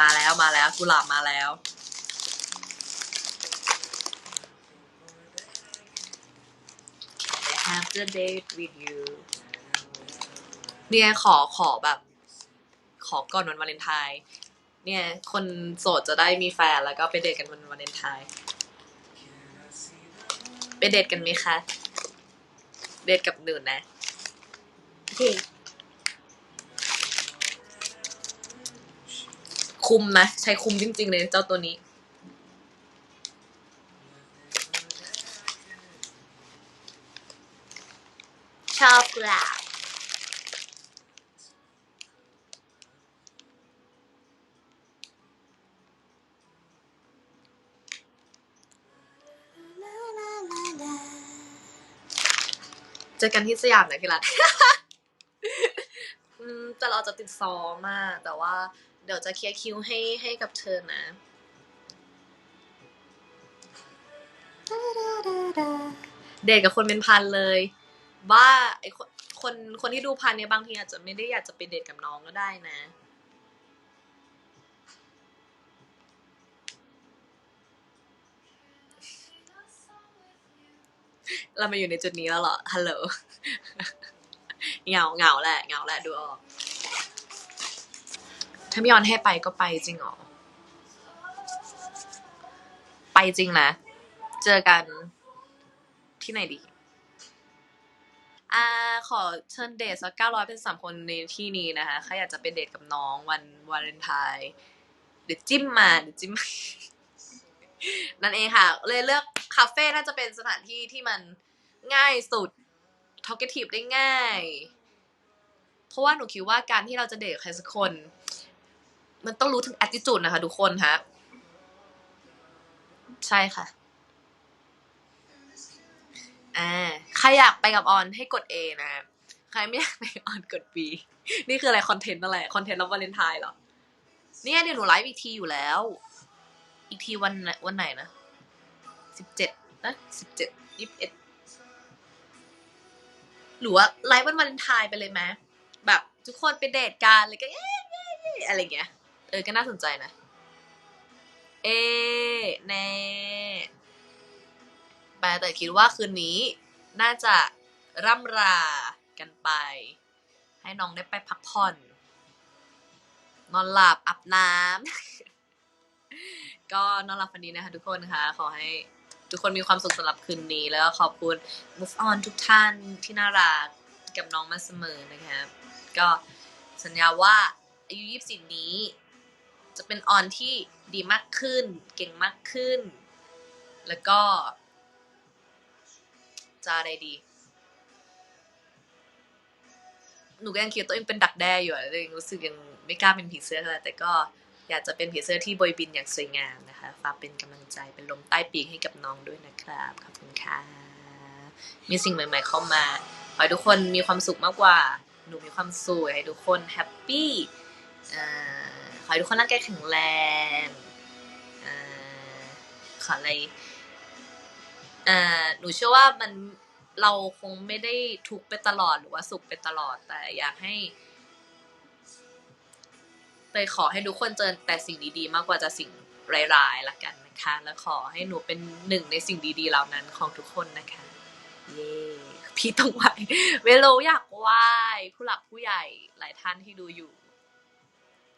มาแล้วมาแล้วกุหลาบมาแล้ว Can I have the date with you เนี่ยขอขอแบบ ขอก่อนวันวาเลนไทน์เนี่ยคนโสดจะได้มีแฟนแล้วก็ไปเดทกันวันวาเลนไทน์ไปเดทกันไหมคะ เดทกับหนูนะโอเคคุ้มนะ ใช้คุ้มจริงๆเลยเจ้าตัวนี้ ชอบกุหลาบเจอกันที่สยามนะพี่รัตอืมแต่เราจะติดซ้อมมาก แต่ว่าเดี๋ยวจะเคลียร์คิวให้ให้กับเธอนะเดทกับคนเป็นพันเลยว่าไอคนคนคนที่ดูพันเนี่ยบางทีอาจจะไม่ได้อยากจะไปเดทกับน้องก็ได้นะ เรามาอยู่ในจุดนี้แล้วเหรอฮัลโหลเหงาเหงาแหละเหงาแหละดูออก ถ้าพี่ออนให้ไปก็ไปจริงเหรอ ไปจริงนะ เจอกันที่ไหนดี อ่า ขอเชิญเดทสักเก้าร้อยเป็นสามคนในที่นี้นะคะ ใครอยากจะไปเดทกับน้องวันวาเลนไทน์เดี๋ยวจิ้มมาเดี๋ยวจิ้มนั่นเองค่ะ เลยเลือกคาเฟ่น่าจะเป็นสถานที่ที่มันง่ายสุด talkative ได้ง่าย เพราะว่าหนูคิดว่าการที่เราจะเดทใครสักคน มันต้องรู้ถึง attitude นะคะทุกคนฮะ ใช่ค่ะ อ่า ใครอยากไปกับออนให้กด A นะ ใครไม่อยากไปออนกด B นี่คืออะไรคอนเทนต์อะไร คอนเทนต์รับวาเลนไทน์เหรอ เนี่ยเดี๋ยวหนูไลฟ์อีกทีอยู่แล้ว อีกทีวันไหนวันไหนนะสิบเจ็ดนะสิบเจ็ดยี่สิบเอ็ดหรือว่าไลฟ์วันวาเลนไทน์ไปเลยไหมแบบทุกคนไปเดทกันเลยก็เย้เย้เย้อะไรเงี้ย เออ ก็น่าสนใจนะ เอแน่แต่แต่คิดว่าคืนนี้ น่าจะร่ำรากันไป ให้น้องได้ไปพักผ่อน นอนหลับอาบน้ำ ก็นอนหลับฝันดีนะคะทุกคนนะคะขอให้ทุกคนมีความสุขสำหรับคืนนี้ แล้วก็ขอบคุณ move on ทุกท่านที่น่ารักกับน้องมาเสมอนะครับ ก็สัญญาว่าอายุ 24 นี้ จะเป็นออนที่ดีมากขึ้น เก่งมากขึ้น แล้วก็ จะอะไรดี หนูก็ยังคิดตัวเองเป็นดักแด้อยู่เลยรู้สึกยังไม่กล้าเป็นผีเสื้อเท่าไหร่แต่ก็อยากจะเป็นผีเสื้อที่โบยบินอย่างสวยงามนะคะ ฝากเป็นกำลังใจเป็นลมใต้ปีกให้กับน้องด้วยนะครับ ขอบคุณค่ะ มีสิ่งใหม่ๆเข้ามาขอให้ทุกคนมีความสุขมากกว่า หนูมีความสุขให้ทุกคนแฮปปี้อ่า ให้ทุกคนร่างกายแข็งแรงอขออะไรหนูเชื่อว่ามันเราคงไม่ได้ทุกไปตลอดหรือว่าสุขไปตลอด แต่อยากให้เลยขอให้ทุกคนเจอแต่สิ่งดีๆ มากกว่าจะสิ่งร้ายๆละกันนะคะ แล้วขอให้หนูเป็นหนึ่งในสิ่งดีๆเหล่านั้นของทุกคนนะคะ เย้พี่ต้องไหวเวโลอยากไหวผู้หลักผู้ใหญ่หลายท่านที่ดูอยู่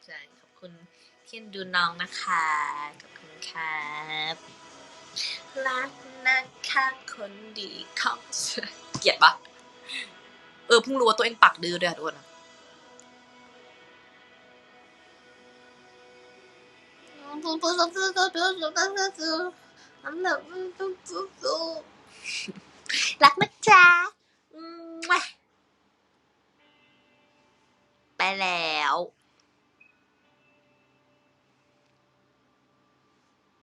ใช่ คุณที่เอ็นดูน้องนะคะ ขอบคุณครับ รักนะคะคนดีของฉันเกลียดปะเออเพิ่งรู้ว่าตัวเองปากดื้อด้วยอะทุกคนอะรักนะจ๊ะไปแล้ว